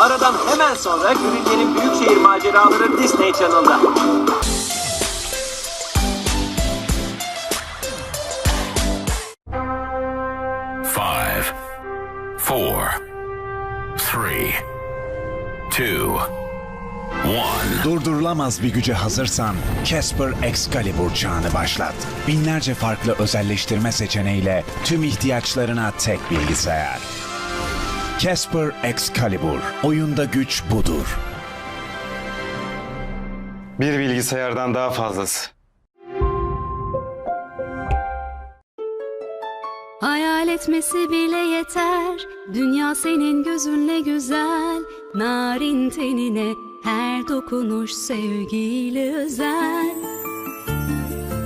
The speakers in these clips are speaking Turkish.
Aradan hemen sonra Gürülce'nin Büyükşehir Maceraları Disney Channel'da. Five, four, three, two, one. Durdurulamaz bir güce hazırsan Casper Excalibur çağını başlat. Binlerce farklı özelleştirme seçeneğiyle tüm ihtiyaçlarına tek bilgisayar. Casper Excalibur. Oyunda güç budur. Bir bilgisayardan daha fazlası. Hayal etmesi bile yeter Dünya senin gözünle güzel Narin tenine her dokunuş sevgiyle özel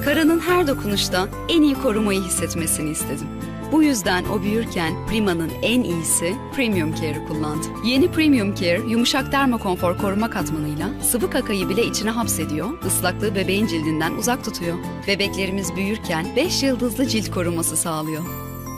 Karının her dokunuşta en iyi korumayı hissetmesini istedim. Bu yüzden o büyürken Prima'nın en iyisi Premium Care'ı kullandı. Yeni Premium Care, yumuşak dermokonfor koruma katmanıyla sıvı kakayı bile içine hapsediyor, ıslaklığı bebeğin cildinden uzak tutuyor. Bebeklerimiz büyürken 5 yıldızlı cilt koruması sağlıyor.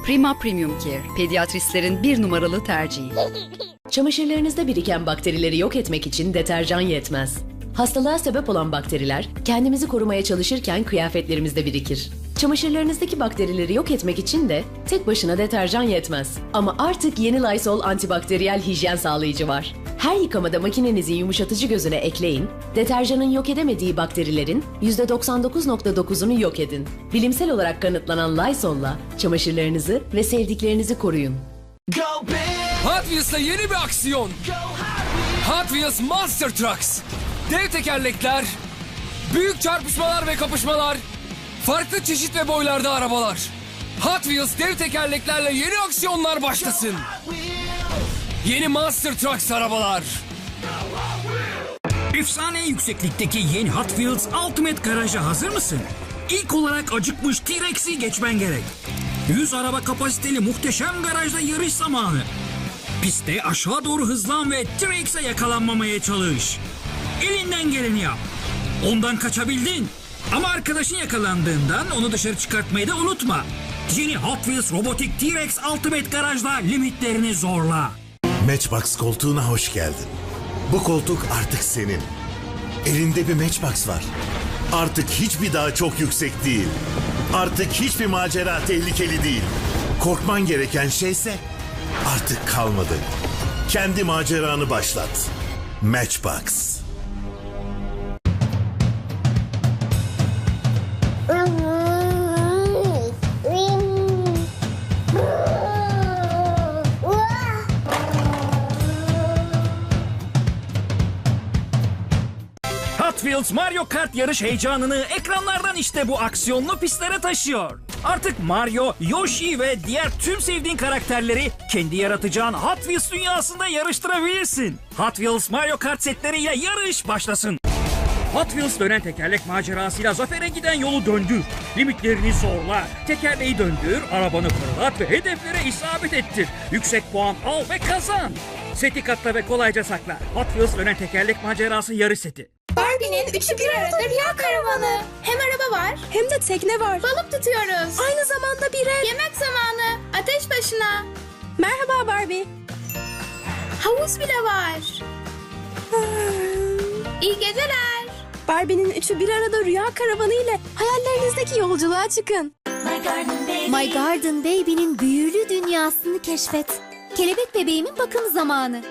Prima Premium Care, pediatristlerin bir numaralı tercihi. Çamaşırlarınızda biriken bakterileri yok etmek için deterjan yetmez. Hastalığa sebep olan bakteriler kendimizi korumaya çalışırken kıyafetlerimizde birikir. Çamaşırlarınızdaki bakterileri yok etmek için de tek başına deterjan yetmez. Ama artık yeni Lysol antibakteriyel hijyen sağlayıcı var. Her yıkamada makinenizin yumuşatıcı gözüne ekleyin, deterjanın yok edemediği bakterilerin %99.9'unu yok edin. Bilimsel olarak kanıtlanan Lysol'la çamaşırlarınızı ve sevdiklerinizi koruyun. Hot Wheels'la yeni bir aksiyon. Hot Wheels Monster Trucks. Dev tekerlekler, büyük çarpışmalar ve kapışmalar, farklı çeşit ve boylarda arabalar. Hot Wheels dev tekerleklerle yeni aksiyonlar başlasın. Yeni Monster Trucks arabalar. Efsane yükseklikteki yeni Hot Wheels Ultimate Garaj'a hazır mısın? İlk olarak acıkmış T-Rex'i geçmen gerek. 100 araba kapasiteli muhteşem garajda yarış zamanı. Pistte aşağı doğru hızlan ve T-Rex'e yakalanmamaya çalış. Elinden geleni yap. Ondan kaçabildin. Ama arkadaşın yakalandığından onu dışarı çıkartmayı da unutma. Yeni Hot Wheels Robotik T-Rex Ultimate Garaj'da limitlerini zorla. Matchbox koltuğuna hoş geldin. Bu koltuk artık senin. Elinde bir Matchbox var. Artık hiçbir daha çok yüksek değil. Artık hiçbir macera tehlikeli değil. Korkman gereken şeyse artık kalmadı. Kendi maceranı başlat. Matchbox. Wheels Mario Kart yarış heyecanını ekranlardan işte bu aksiyonlu pistlere taşıyor. Artık Mario, Yoshi ve diğer tüm sevdiğin karakterleri kendi yaratacağın Hot Wheels dünyasında yarıştırabilirsin. Hot Wheels Mario Kart setleriyle yarış başlasın. Hot Wheels dönen tekerlek macerasıyla zafere giden yolu döndür. Limitlerini zorla. Tekerleği döndür, arabanı fırlat ve hedeflere isabet ettir. Yüksek puan al ve kazan. Seti katla ve kolayca sakla. Hot Wheels dönen tekerlek macerası yarış seti. Barbie'nin üçü bir arada rüya karavanı. Hem araba var hem de tekne var. Balık tutuyoruz. Aynı zamanda bir ev. Yemek zamanı. Ateş başına. Merhaba Barbie. Havuz bile var. İyi geceler. Barbie'nin üçü bir arada rüya karavanı ile hayallerinizdeki yolculuğa çıkın. My Garden Baby'nin büyülü dünyasını keşfet. Kelebek bebeğimin bakım zamanı.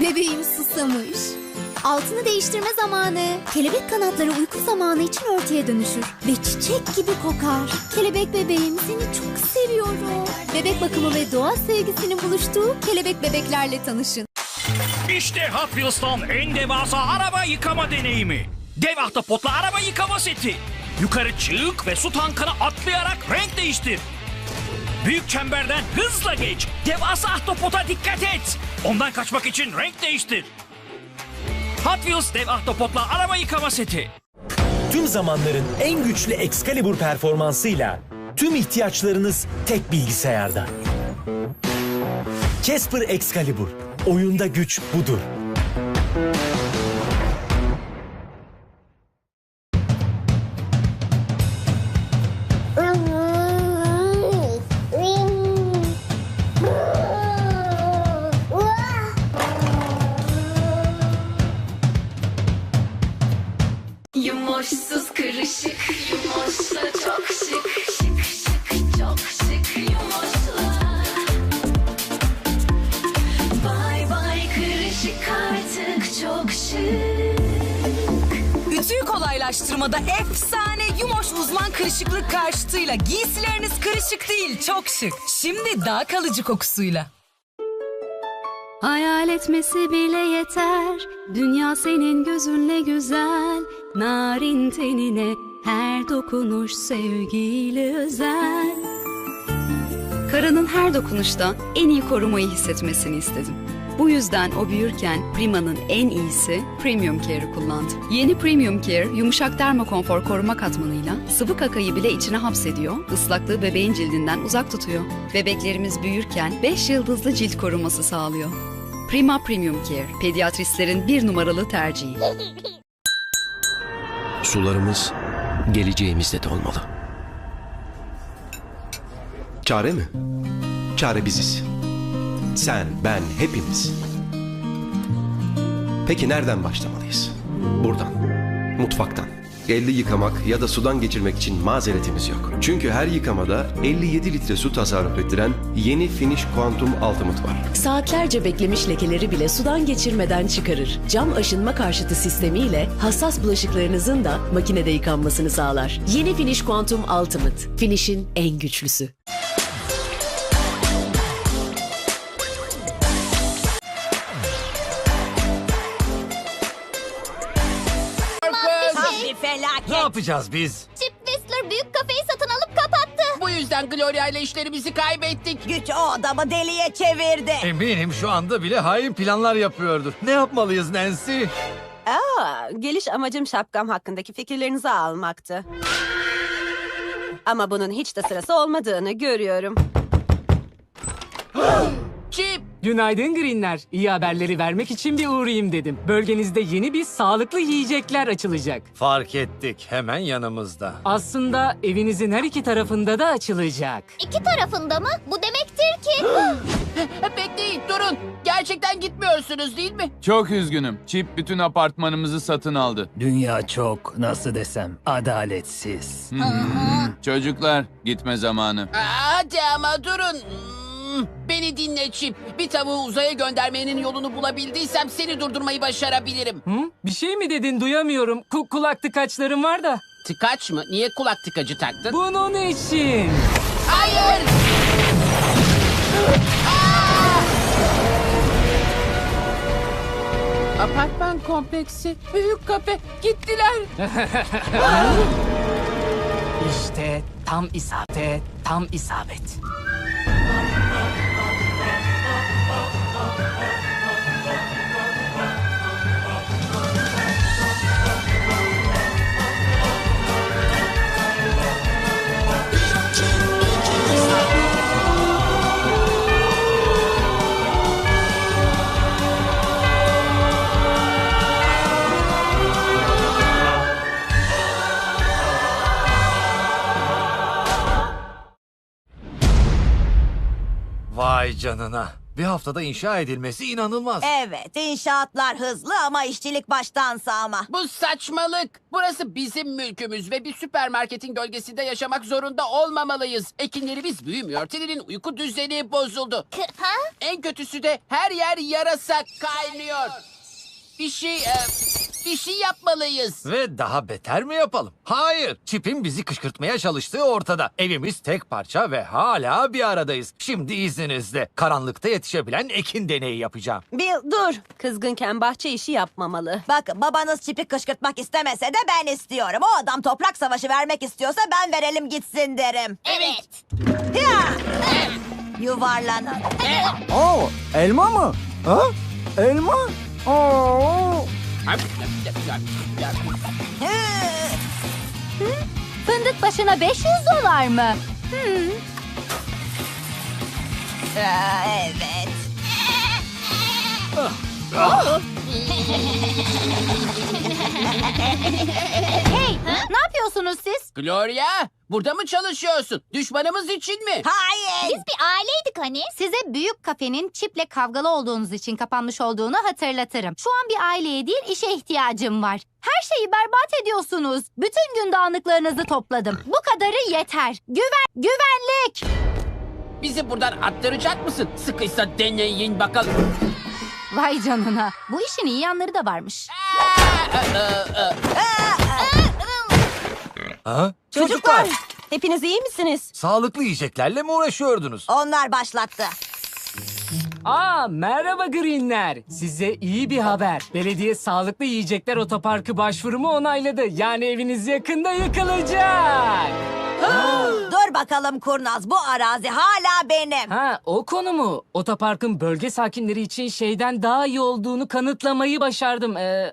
Bebeğim susamış. Altını değiştirme zamanı. Kelebek kanatları uyku zamanı için örtüye dönüşür. Ve çiçek gibi kokar. Kelebek bebeğim seni çok seviyorum. Bebek bakımı ve doğa sevgisinin buluştuğu kelebek bebeklerle tanışın. İşte Hot Wheels'tan en devasa araba yıkama deneyimi. Dev ahtapotla araba yıkama seti. Yukarı çık ve su tankına atlayarak renk değiştir. Büyük çemberden hızla geç. Devasa ahtapota dikkat et. Ondan kaçmak için renk değiştir. Hot Wheels dev ahtapotla araba yıkama seti. Tüm zamanların en güçlü Excalibur performansıyla tüm ihtiyaçlarınız tek bilgisayarda. Casper Excalibur. Oyunda güç budur. Kolaylaştırmada efsane Yumoş uzman kırışıklık karşıtıyla giysileriniz kırışık değil çok şık. Şimdi daha kalıcı kokusuyla. Hayal etmesi bile yeter Dünya senin gözünle güzel Narin tenine her dokunuş sevgiyle özel Karının her dokunuşta en iyi korumayı hissetmesini istedim. Bu yüzden o büyürken Prima'nın en iyisi Premium Care'ı kullandı. Yeni Premium Care, yumuşak dermokonfor koruma katmanıyla sıvı kakayı bile içine hapsediyor, ıslaklığı bebeğin cildinden uzak tutuyor. Bebeklerimiz büyürken 5 yıldızlı cilt koruması sağlıyor. Prima Premium Care, pediatristlerin bir numaralı tercihi. Sularımız geleceğimizde de olmalı. Çare mi? Çare biziz. Sen, ben, hepimiz. Peki nereden başlamalıyız? Buradan. Mutfaktan. Elli yıkamak ya da sudan geçirmek için mazeretimiz yok. Çünkü her yıkamada 57 litre su tasarruf ettiren yeni Finish Quantum Ultimate var. Saatlerce beklemiş lekeleri bile sudan geçirmeden çıkarır. Cam aşınma karşıtı sistemiyle hassas bulaşıklarınızın da makinede yıkanmasını sağlar. Yeni Finish Quantum Ultimate. Finish'in en güçlüsü. Yapacağız biz? Chip Whistler büyük kafeyi satın alıp kapattı. Bu yüzden Gloria ile işlerimizi kaybettik. Güç o adamı deliye çevirdi. Eminim şu anda bile hain planlar yapıyordur. Ne yapmalıyız Nancy? Aa, geliş amacım şapkam hakkındaki fikirlerinizi almaktı. Ama bunun hiç de sırası olmadığını görüyorum. Günaydın Greenler. İyi haberleri vermek için bir uğrayayım dedim. Bölgenizde yeni bir sağlıklı yiyecekler açılacak. Fark ettik hemen yanımızda. Aslında evinizin her iki tarafında da açılacak. İki tarafında mı? Bu demektir ki... Bekleyin durun. Gerçekten gitmiyorsunuz değil mi? Çok üzgünüm. Chip bütün apartmanımızı satın aldı. Dünya çok, nasıl desem, adaletsiz. Hı. Çocuklar, gitme zamanı. Hadi ama durun. Hmm, Beni dinle Chip. Bir tavuğu uzaya göndermenin yolunu bulabildiysem seni durdurmayı başarabilirim. Hı? Bir şey mi dedin duyamıyorum. Ku- kulak tıkaçlarım var da. Tıkaç mı? Niye kulak tıkacı taktın? Bunun için. Hayır! Apartman kompleksi, büyük kafe gittiler. işte tam isabet, tam isabet. Vay canına. Bir haftada inşa edilmesi inanılmaz. Evet, inşaatlar hızlı ama işçilik baştan sağma. Bu saçmalık. Burası bizim mülkümüz ve bir süpermarketin gölgesinde yaşamak zorunda olmamalıyız. Ekinlerimiz büyümüyor. Teddy'nin uyku düzeni bozuldu. En kötüsü de her yer yarasa kaynıyor. Bir şey... e, bir şey yapmalıyız. Ve daha beter mi yapalım? Hayır. Çip'in bizi kışkırtmaya çalıştığı ortada. Evimiz tek parça ve hala bir aradayız. Şimdi izninizle karanlıkta yetişebilen ekin deneyi yapacağım. Bill dur. Kızgınken bahçe işi yapmamalı. Bakın babanız çipi kışkırtmak istemese de ben istiyorum. O adam toprak savaşı vermek istiyorsa ben verelim gitsin derim. Evet. Ya! Yuvarlanın. Oo, elma mı? Ha? Elma? Oo. Fındık başına 500 dolar mı? Hmm. Aa, evet. Oh. hey, ne yapıyorsunuz siz? Gloria, burada mı çalışıyorsun? Düşmanımız için mi? Hayır. Biz bir aileydik hani. Size büyük kafenin çiple kavgalı olduğunuz için kapanmış olduğunu hatırlatırım. Şu an bir aileye değil işe ihtiyacım var. Her şeyi berbat ediyorsunuz. Bütün gün dağınıklarınızı topladım. Bu kadarı yeter. Güven, güvenlik. Bizi buradan attıracak mısın? Sıkıysa deneyin bakalım. Vay canına. Bu işin iyi yanları da varmış. Ha? Çocuklar, hepiniz iyi misiniz? Sağlıklı yiyeceklerle mi uğraşıyordunuz? Onlar başlattı. Aa merhaba Greenler. Size iyi bir haber. Belediye Sağlıklı Yiyecekler Otoparkı başvurumu onayladı. Yani eviniz yakında yıkılacak. Dur bakalım kurnaz bu arazi hala benim. Ha o konu mu? Otoparkın bölge sakinleri için şeyden daha iyi olduğunu kanıtlamayı başardım. Ee,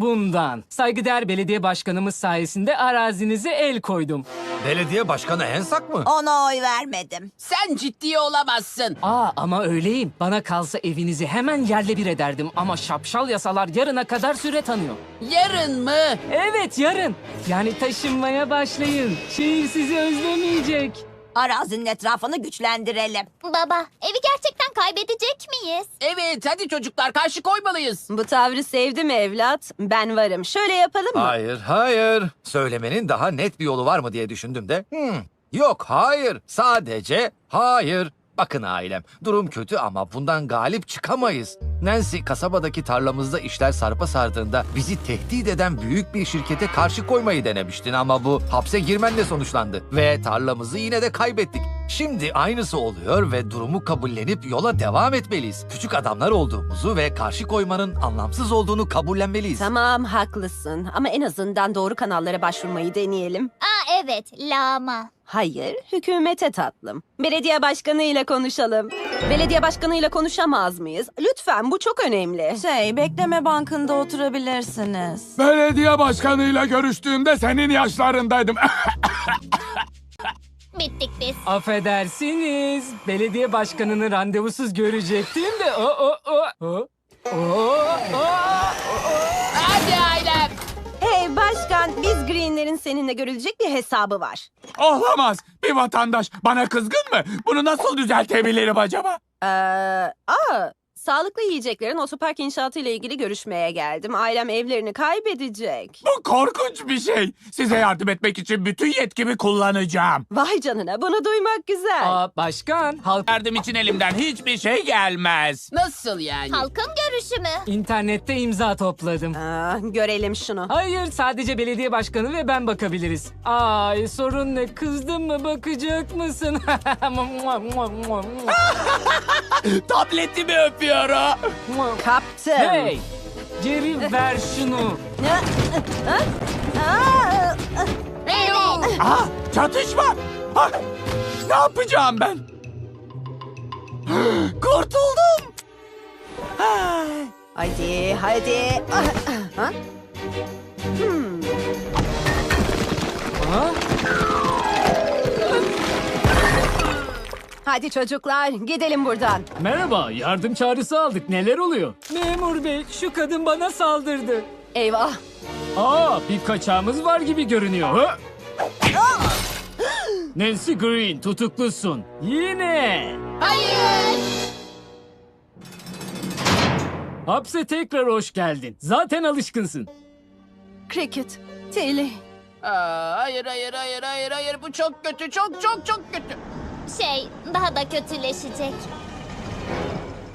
bundan. Saygıdeğer belediye başkanımız sayesinde arazinize el koydum. Belediye başkanı Ensak mı? Ona oy vermedim. Sen ciddi olamazsın. Aa ama öyleyim. Bana kalsa evinizi hemen yerle bir ederdim. Ama şapşal yasalar yarına kadar süre tanıyor. Yarın mı? Evet yarın. Yani taşınmaya başlayın. Şehir sizi özlemeyecek. Arazinin etrafını güçlendirelim. Baba, evi gerçekten kaybedecek miyiz? Evet hadi çocuklar karşı koymalıyız. Bu tavrı sevdim evlat. Ben varım. Şöyle yapalım mı? Hayır, hayır. Söylemenin daha net bir yolu var mı diye düşündüm de. Hmm, yok, hayır. Sadece hayır. Bakın ailem, durum kötü ama bundan galip çıkamayız. Nancy kasabadaki tarlamızda işler sarpa sardığında bizi tehdit eden büyük bir şirkete karşı koymayı denemiştin ama bu hapse girmenle sonuçlandı ve tarlamızı yine de kaybettik. Şimdi aynısı oluyor ve durumu kabullenip yola devam etmeliyiz. Küçük adamlar olduğumuzu ve karşı koymanın anlamsız olduğunu kabullenmeliyiz. Tamam haklısın ama en azından doğru kanallara başvurmayı deneyelim. Aa evet, lama. Hayır, hükümete tatlım. Belediye başkanıyla konuşalım. Belediye başkanıyla konuşamaz mıyız? Lütfen bu çok önemli. Şey, bekleme bankında oturabilirsiniz. Belediye başkanıyla görüştüğümde senin yaşlarındaydım. Bittik biz. Affedersiniz. Belediye başkanını randevusuz görecektim de. O o o. O. O. O. Hadi ailem. Hey başkan, biz Green'lerin seninle görülecek bir hesabı var. Olamaz. Bir vatandaş bana kızgın mı? Bunu nasıl düzeltebilirim acaba? Ee, aa, sağlıklı yiyeceklerin otopark inşaatı ile ilgili görüşmeye geldim. Ailem evlerini kaybedecek. Bu korkunç bir şey. Size yardım etmek için bütün yetkimi kullanacağım. Vay canına, bunu duymak güzel. Aa, başkan, halk Yardım için elimden hiçbir şey gelmez. Nasıl yani? Halkın görüşü mü? internette imza topladım. Aa, görelim şunu. Hayır, sadece belediye başkanı ve ben bakabiliriz. Ay, sorun ne? Kızdın mı? Bakacak mısın? Tabletimi öpüyorum. Kaptım. hey! Geri ver şunu. Evet. Ah, çatışma. Ah, ne yapacağım ben? Kurtuldum. Ah. Hadi, hadi. Ha? Hmm. Ha? Hadi çocuklar, gidelim buradan. Merhaba, yardım çağrısı aldık. Neler oluyor? Memur bey, şu kadın bana saldırdı. Eyvah. Aa, bir kaçağımız var gibi görünüyor. Ha? Nancy Green, tutuklusun. Yine. Hayır. Hapse tekrar hoş geldin. Zaten alışkınsın. Cricket, Tilly. Aa, hayır hayır hayır hayır hayır bu çok kötü çok çok çok kötü. Şey, daha da kötüleşecek.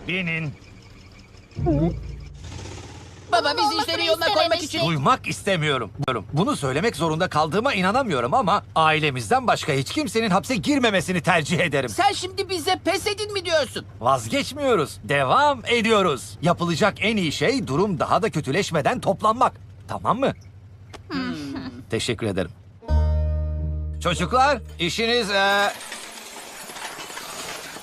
Binin. Baba bizi işleri yoluna koymak için... Duymak istemiyorum. Bunu söylemek zorunda kaldığıma inanamıyorum ama ailemizden başka hiç kimsenin hapse girmemesini tercih ederim. Sen şimdi bize pes edin mi diyorsun? Vazgeçmiyoruz. Devam ediyoruz. Yapılacak en iyi şey durum daha da kötüleşmeden toplanmak. Tamam mı? Teşekkür ederim. Çocuklar işiniz... eee,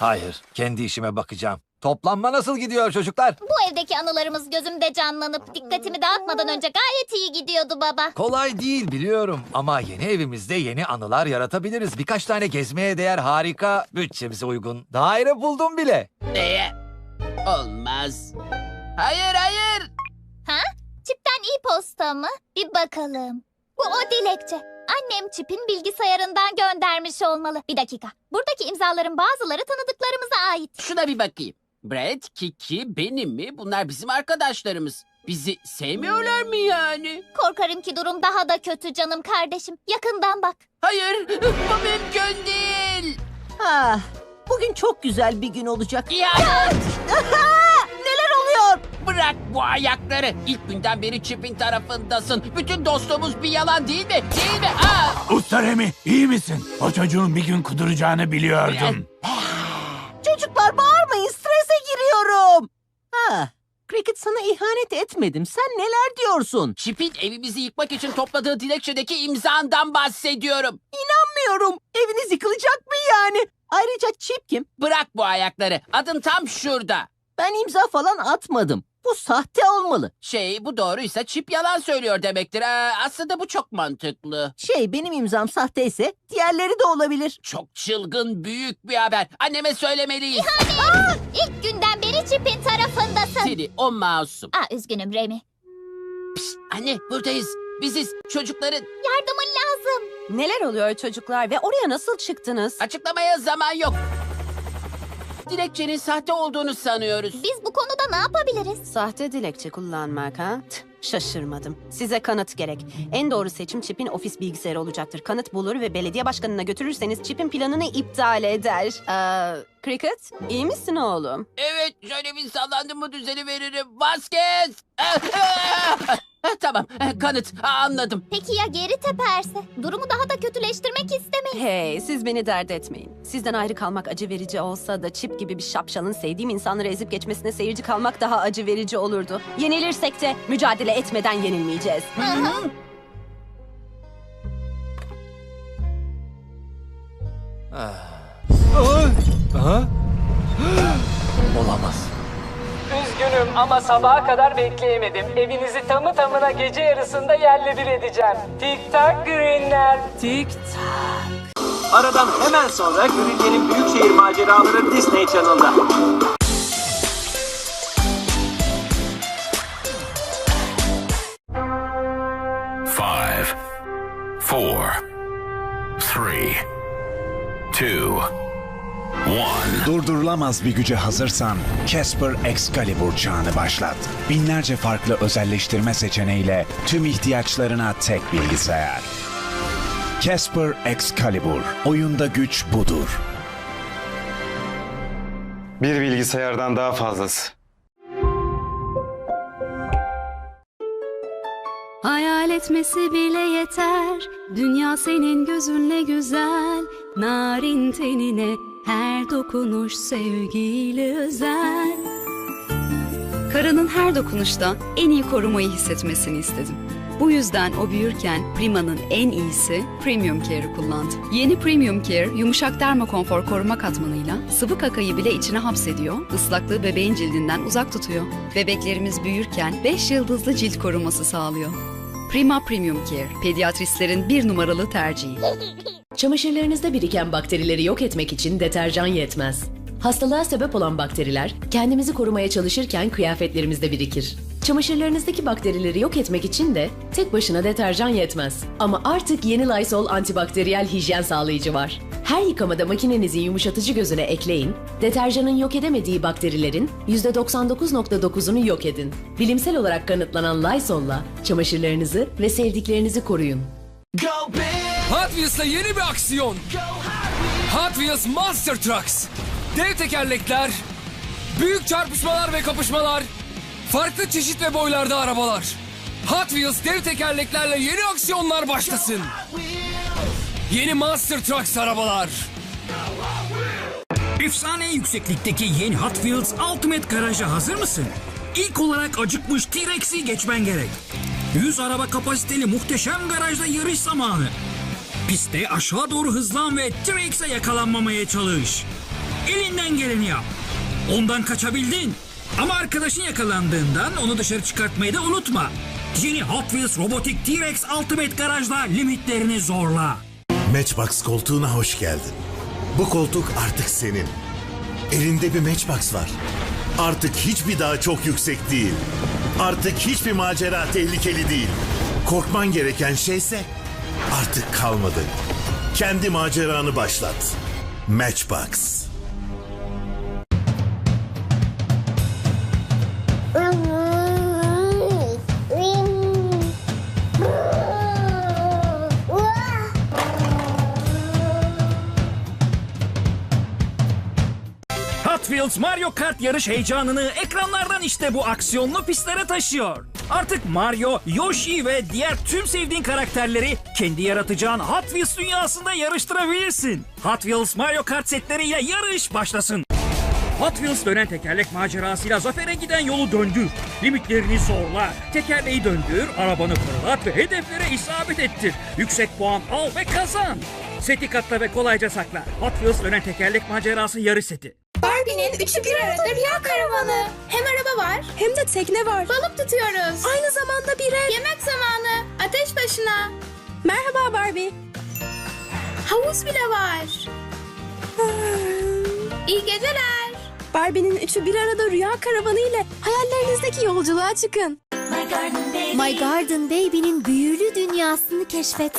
Hayır, kendi işime bakacağım. Toplanma nasıl gidiyor çocuklar? Bu evdeki anılarımız gözümde canlanıp dikkatimi dağıtmadan önce gayet iyi gidiyordu baba. Kolay değil biliyorum ama yeni evimizde yeni anılar yaratabiliriz. Birkaç tane gezmeye değer harika, bütçemize uygun daire buldum bile. Ee, olmaz. Hayır hayır. Ha? Çipten iyi posta mı? Bir bakalım. Bu o dilekçe. Annem çipin bilgisayarından göndermiş olmalı. Bir dakika. Buradaki imzaların bazıları tanıdıklarımıza ait. Şuna bir bakayım. Brad, Kiki, benim mi? Bunlar bizim arkadaşlarımız. Bizi sevmiyorlar mı yani? Korkarım ki durum daha da kötü canım kardeşim. Yakından bak. Hayır, bu mümkün değil. Ah, bugün çok güzel bir gün olacak. İhanet! Bırak bu ayakları. İlk günden beri Chip'in tarafındasın. Bütün dostluğumuz bir yalan değil mi? Değil mi? Aa! Usta Remi iyi misin? O çocuğun bir gün kuduracağını biliyordum. Çocuklar bağırmayın, strese giriyorum. Ha, Cricket sana ihanet etmedim. Sen neler diyorsun? Chip'in evimizi yıkmak için topladığı dilekçedeki imzandan bahsediyorum. İnanmıyorum. Eviniz yıkılacak mı yani? Ayrıca Chip kim? Bırak bu ayakları. Adın tam şurada. Ben imza falan atmadım. Bu sahte olmalı. Şey bu doğruysa Chip yalan söylüyor demektir. Aa, aslında bu çok mantıklı. Şey benim imzam sahteyse diğerleri de olabilir. Çok çılgın büyük bir haber. Anneme söylemeliyiz. İlk günden beri Chip'in tarafındasın. Seni o masum. Aa, üzgünüm Remy. Anne buradayız. Biziz. Çocukların Yardımın lazım. Neler oluyor çocuklar ve oraya nasıl çıktınız? açıklamaya zaman yok. Dilekçenin sahte olduğunu sanıyoruz. Biz bu konuda ne yapabiliriz? Sahte dilekçe kullanmak ha? Tüh, şaşırmadım. Size kanıt gerek. En doğru seçim çipin ofis bilgisayarı olacaktır. Kanıt bulur ve belediye başkanına götürürseniz çipin planını iptal eder. Ee, Cricket, iyi misin oğlum? Evet şöyle bir sallandım mı düzeni veririm. Vasquez! tamam kanıt anladım. Peki ya geri teperse? Durumu daha da kötüleştirmek istemeyiz. Hey, siz beni dert etmeyin. Sizden ayrı kalmak acı verici olsa da çip gibi bir şapşalın sevdiğim insanları ezip geçmesine seyirci kalmak daha acı verici olurdu. Yenilirsek de mücadele etmeden yenilmeyeceğiz. Olamaz. Üzgünüm ama sabaha kadar bekleyemedim. Evinizi tamı tamına gece yarısında yerle bir edeceğim. Tik tak greenler. Tik tak. Aradan hemen sonra Gürülce'nin Büyükşehir maceraları Disney Channel'da. Durdurulamaz bir güce hazırsan Casper Excalibur çağını başlat. Binlerce farklı özelleştirme seçeneğiyle tüm ihtiyaçlarına tek bilgisayar. Casper Excalibur. Oyunda güç budur. Bir bilgisayardan daha fazlası. Hayal etmesi bile yeter Dünya senin gözünle güzel Narin tenine her dokunuş sevgiyle özel Karının her dokunuşta en iyi korumayı hissetmesini istedim. Bu yüzden o büyürken Prima'nın en iyisi Premium Care'ı kullandı. Yeni Premium Care, yumuşak dermokonfor koruma katmanıyla sıvı kakayı bile içine hapsediyor, ıslaklığı bebeğin cildinden uzak tutuyor. Bebeklerimiz büyürken 5 yıldızlı cilt koruması sağlıyor. Prima Premium Care, pediatristlerin bir numaralı tercihi. Çamaşırlarınızda biriken bakterileri yok etmek için deterjan yetmez. Hastalığa sebep olan bakteriler kendimizi korumaya çalışırken kıyafetlerimizde birikir. Çamaşırlarınızdaki bakterileri yok etmek için de tek başına deterjan yetmez. Ama artık yeni Lysol antibakteriyel hijyen sağlayıcı var. Her yıkamada makinenizin yumuşatıcı gözüne ekleyin, deterjanın yok edemediği bakterilerin %99.9'unu yok edin. Bilimsel olarak kanıtlanan Lysol'la çamaşırlarınızı ve sevdiklerinizi koruyun. Hot Wheels'la yeni bir aksiyon. Hot Wheels Monster Trucks. Dev tekerlekler, büyük çarpışmalar ve kapışmalar, farklı çeşit ve boylarda arabalar. Hot Wheels dev tekerleklerle yeni aksiyonlar başlasın. Yeni Monster Trucks arabalar. Efsane yükseklikteki yeni Hot Wheels Ultimate Garaj'a hazır mısın? İlk olarak acıkmış T-Rex'i geçmen gerek. 100 araba kapasiteli muhteşem garajda yarış zamanı. Pistte aşağı doğru hızlan ve T-Rex'e yakalanmamaya çalış. Elinden geleni yap. Ondan kaçabildin. Ama arkadaşın yakalandığından onu dışarı çıkartmayı da unutma. Yeni Hot Wheels Robotik T-Rex Ultimate Garaj'da limitlerini zorla. Matchbox koltuğuna hoş geldin. Bu koltuk artık senin. Elinde bir Matchbox var. Artık hiçbir daha çok yüksek değil. Artık hiçbir macera tehlikeli değil. Korkman gereken şeyse artık kalmadı. Kendi maceranı başlat. Matchbox. Wheels Mario Kart yarış heyecanını ekranlardan işte bu aksiyonlu pistlere taşıyor. Artık Mario, Yoshi ve diğer tüm sevdiğin karakterleri kendi yaratacağın Hot Wheels dünyasında yarıştırabilirsin. Hot Wheels Mario Kart setleriyle yarış başlasın. Hot Wheels dönen tekerlek macerasıyla zafere giden yolu döndür. Limitlerini zorla. Tekerleği döndür, arabanı fırlat ve hedeflere isabet ettir. Yüksek puan al ve kazan. Seti katla ve kolayca sakla. Hot Wheels dönen tekerlek macerası yarış seti. Barbie'nin üçü bir arada rüya karavanı. Hem araba var hem de tekne var. Balık tutuyoruz. Aynı zamanda bir ev. Yemek zamanı. Ateş başına. Merhaba Barbie. Havuz bile var. İyi geceler. Barbie'nin üçü bir arada rüya karavanı ile hayallerinizdeki yolculuğa çıkın. My Garden Baby'nin büyülü dünyasını keşfet.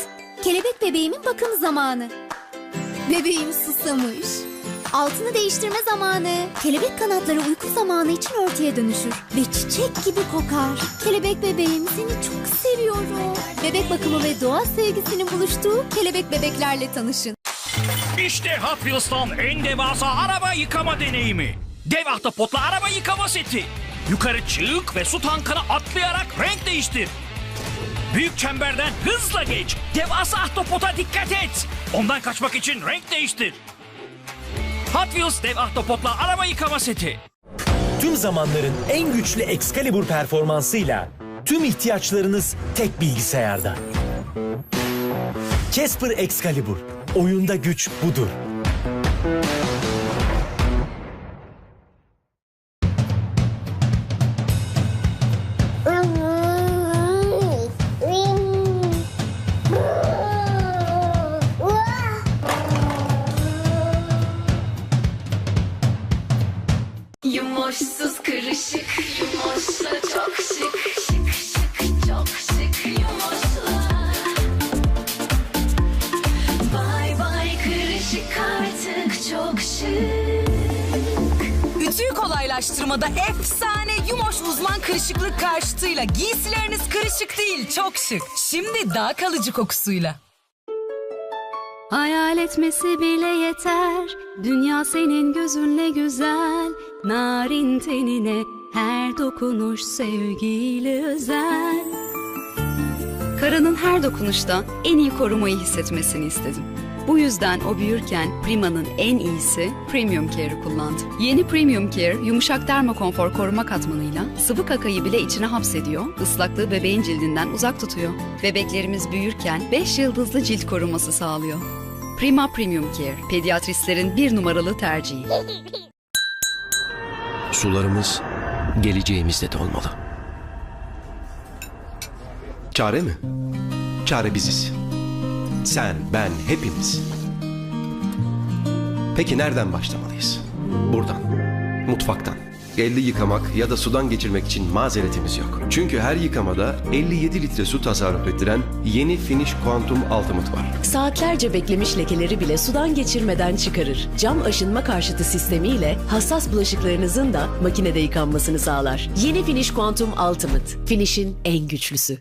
Kelebek bebeğimin bakım zamanı. Bebeğim susamış. Altını değiştirme zamanı. Kelebek kanatları uyku zamanı için örtüye dönüşür. Ve çiçek gibi kokar. Kelebek bebeğim seni çok seviyorum. Bebek bakımı ve doğa sevgisinin buluştuğu kelebek bebeklerle tanışın. İşte Hot Wheels'tan en devasa araba yıkama deneyimi. Dev ahtapotla araba yıkama seti. Yukarı çık ve su tankına atlayarak renk değiştir. Büyük çemberden hızla geç. Devasa ahtapota dikkat et. Ondan kaçmak için renk değiştir. Hot Wheels dev ahtapotla araba yıkama seti. Tüm zamanların en güçlü Excalibur performansıyla tüm ihtiyaçlarınız tek bilgisayarda. Casper Excalibur. Oyunda güç budur. Karşıtıyla giysileriniz kırışık değil çok şık. Şimdi daha kalıcı kokusuyla. Hayal etmesi bile yeter Dünya senin gözünle güzel Narin tenine her dokunuş sevgiyle özel Karanın her dokunuşta en iyi korumayı hissetmesini istedim. Bu yüzden o büyürken Prima'nın en iyisi Premium Care'ı kullandı. Yeni Premium Care, yumuşak dermokonfor koruma katmanıyla sıvı kakayı bile içine hapsediyor, ıslaklığı bebeğin cildinden uzak tutuyor. Bebeklerimiz büyürken 5 yıldızlı cilt koruması sağlıyor. Prima Premium Care, pediatristlerin bir numaralı tercihi. Sularımız geleceğimizde de olmalı. Çare mi? Çare biziz. Sen, ben, hepimiz. Peki nereden başlamalıyız? Buradan. Mutfaktan. Elde yıkamak ya da sudan geçirmek için mazeretimiz yok. Çünkü her yıkamada 57 litre su tasarruf ettiren yeni Finish Quantum Ultimate var. Saatlerce beklemiş lekeleri bile sudan geçirmeden çıkarır. Cam aşınma karşıtı sistemiyle hassas bulaşıklarınızın da makinede yıkanmasını sağlar. Yeni Finish Quantum Ultimate. Finish'in en güçlüsü.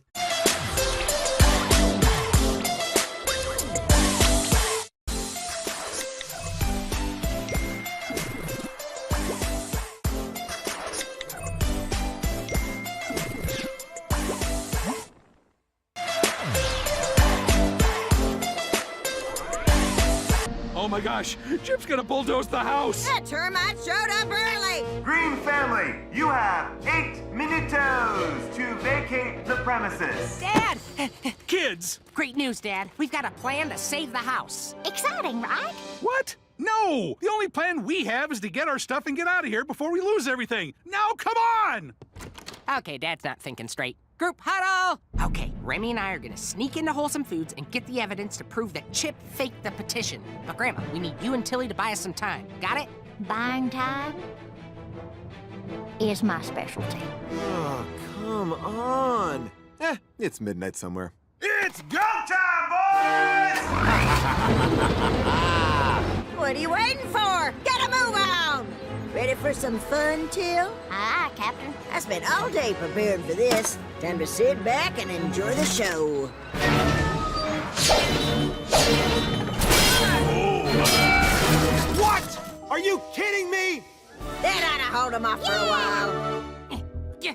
Gosh, Chip's gonna bulldoze the house. That termite showed up early. Green family, you have eight minutos to vacate the premises. Dad! Kids! Great news, Dad. We've got a plan to save the house. Exciting, right? What? No! The only plan we have is to get our stuff and get out of here before we lose everything. Now, come on! Okay, Dad's not thinking straight. Group huddle! Okay, Remy and I are gonna sneak into Wholesome Foods and get the evidence to prove that Chip faked the petition. But Grandma, we need you and Tilly to buy us some time. Got it? Buying time is my specialty. Oh, come on. Eh, it's midnight somewhere. It's go time, boys! What are you waiting for? Get a move on! Ready for some fun, Till? Aye, Captain. I spent all day preparing for this. Time to sit back and enjoy the show. What? Are you kidding me? That ought to hold him off for a while. Yeah.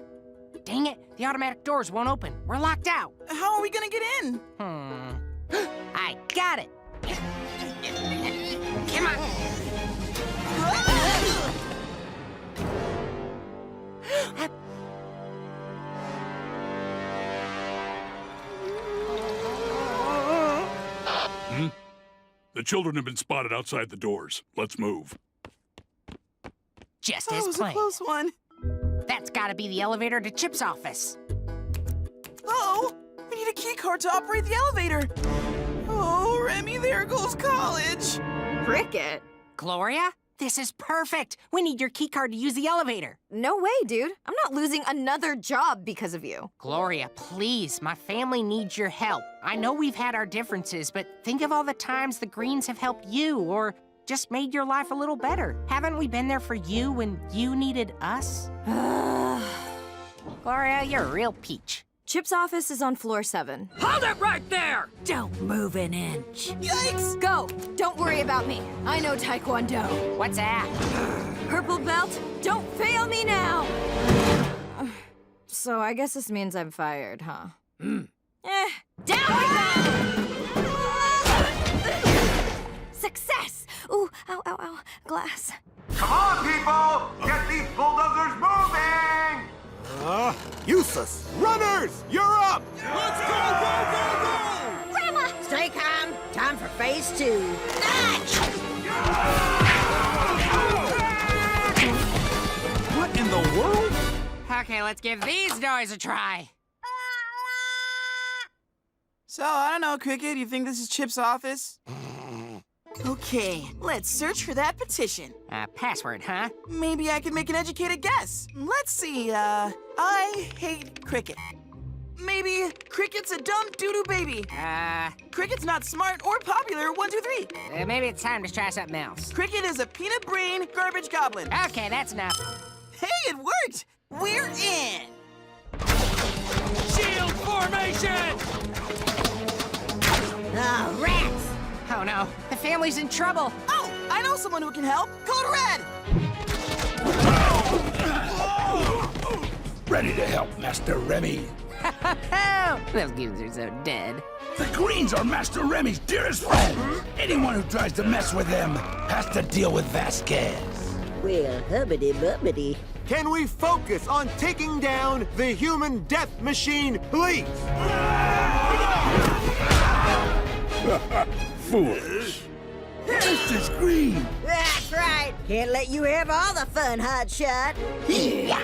Dang it, the automatic doors won't open. We're locked out. How are we gonna get in? Hmm. I got it. Come on. The children have been spotted outside the doors. Let's move. Just That as was a planned. close one. That's gotta be the elevator to Chip's office. Oh, we need a key card to operate the elevator. Oh, Remy, there goes college. Cricket? Gloria? This is perfect. We need your key card to use the elevator. No way, dude. I'm not losing another job because of you. Gloria, please, my family needs your help. I know we've had our differences, but think of all the times the Greens have helped you or just made your life a little better. Haven't we been there for you when you needed us? Gloria, you're a real peach. Chip's office is on floor seven. Hold it right there! Don't move an inch. Yikes! Go! Don't worry about me. I know Taekwondo. What's that? Purple belt, don't fail me now! So I guess this means I'm fired, huh? Eh, down we go! Success! Ooh, ow, ow, ow, glass. Come on, people! Get these bulldozers moving! Uh, useless. Runners, you're up! Let's go, go, go, go! Grandma! Stay calm. Time for phase two. What in the world? Okay, let's give these doors a try. So, I don't know, Cricket. You think this is Chip's office? Okay, let's search for that petition. Uh, password, huh? Maybe I can make an educated guess. Let's see, uh, I hate Cricket. Maybe Cricket's a dumb doo-doo baby. Uh, Cricket's not smart or popular, one, two, three. uh, maybe it's time to try something else. Cricket is a peanut brain garbage goblin. Okay, that's enough. Hey, it worked! We're in! Shield formation! Oh, rats! Oh no, the family's in trouble. Oh, I know someone who can help. Code Red! Ready to help, Master Remy. Those kids are so dead. The Greens are Master Remy's dearest friend. Anyone who tries to mess with them has to deal with Vasquez. Well, hubbity bubbity. Can we focus on taking down the human death machine, please? Foolish. Mr. Green. That's right. Can't let you have all the fun, hotshot. Yeah.